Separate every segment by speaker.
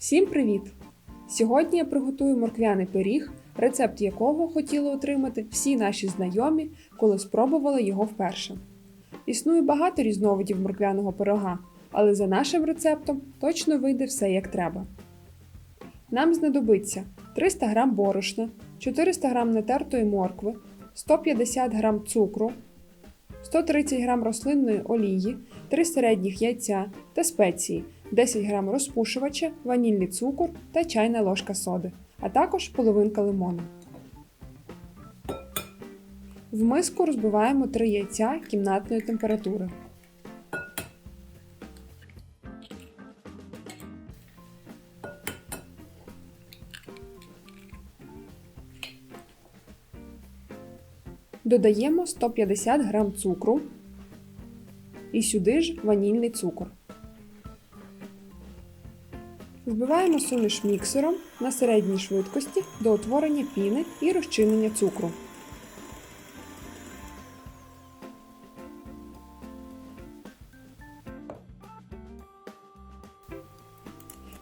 Speaker 1: Всім привіт! Сьогодні я приготую морквяний пиріг, рецепт якого хотіли отримати всі наші знайомі, коли спробували його вперше. Існує багато різновидів морквяного пирога, але за нашим рецептом точно вийде все як треба. Нам знадобиться 300 г борошна, 400 г натертої моркви, 150 г цукру, 130 г рослинної олії, 3 середніх яйця та спеції, 10 г розпушувача, ванільний цукор та чайна ложка соди, а також половинка лимону. В миску розбиваємо 3 яйця кімнатної температури. Додаємо 150 г цукру і сюди ж ванільний цукор. Збиваємо суміш міксером на середній швидкості до утворення піни і розчинення цукру.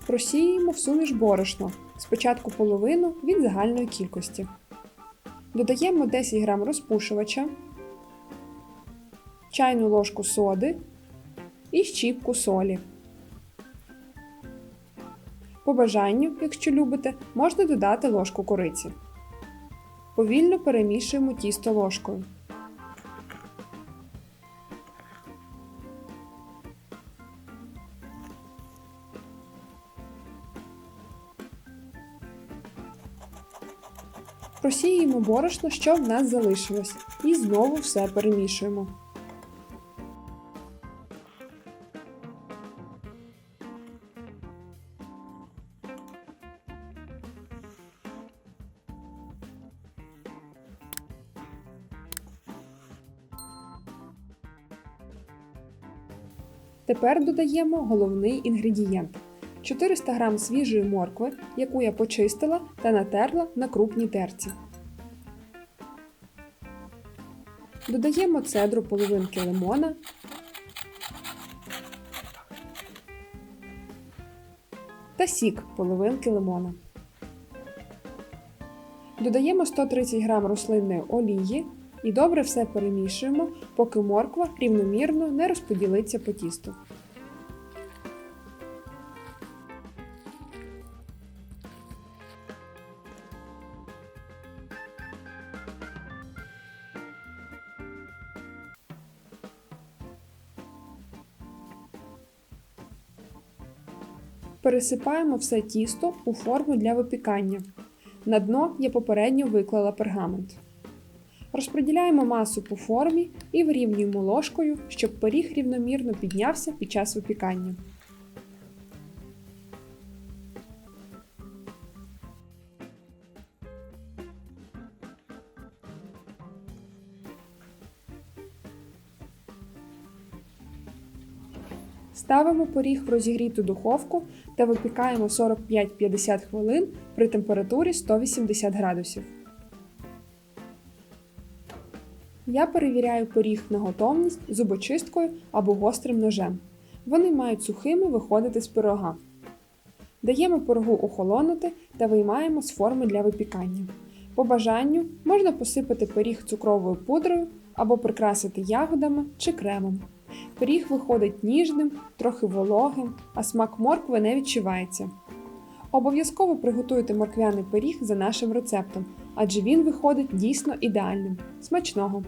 Speaker 1: Просіюємо в суміш борошно, спочатку половину від загальної кількості. Додаємо 10 г розпушувача, чайну ложку соди і щіпку солі. По бажанню, якщо любите, можна додати ложку кориці. Повільно перемішуємо тісто ложкою. Просіюємо борошно, що в нас залишилось, і знову все перемішуємо. Тепер додаємо головний інгредієнт 400 г свіжої моркви, яку я почистила та натерла на крупній терці. Додаємо цедру половинки лимона. Та сік половинки лимона. Додаємо 130 г рослинної олії і добре все перемішуємо, поки морква рівномірно не розподілиться по тісту. Пересипаємо все тісто у форму для випікання. На дно я попередньо виклала пергамент. Розподіляємо масу по формі і вирівнюємо ложкою, щоб пиріг рівномірно піднявся під час випікання. Ставимо поріг в розігріту духовку та випікаємо 45-50 хвилин при температурі 180 градусів. Я перевіряю пиріг на готовність зубочисткою або гострим ножем. Вони мають сухими виходити з пирога. Даємо пирогу охолонути та виймаємо з форми для випікання. По бажанню можна посипати пиріг цукровою пудрою або прикрасити ягодами чи кремом. Пиріг виходить ніжним, трохи вологим, а смак моркви не відчувається. Обов'язково приготуйте морквяний пиріг за нашим рецептом, адже він виходить дійсно ідеальним. Смачного!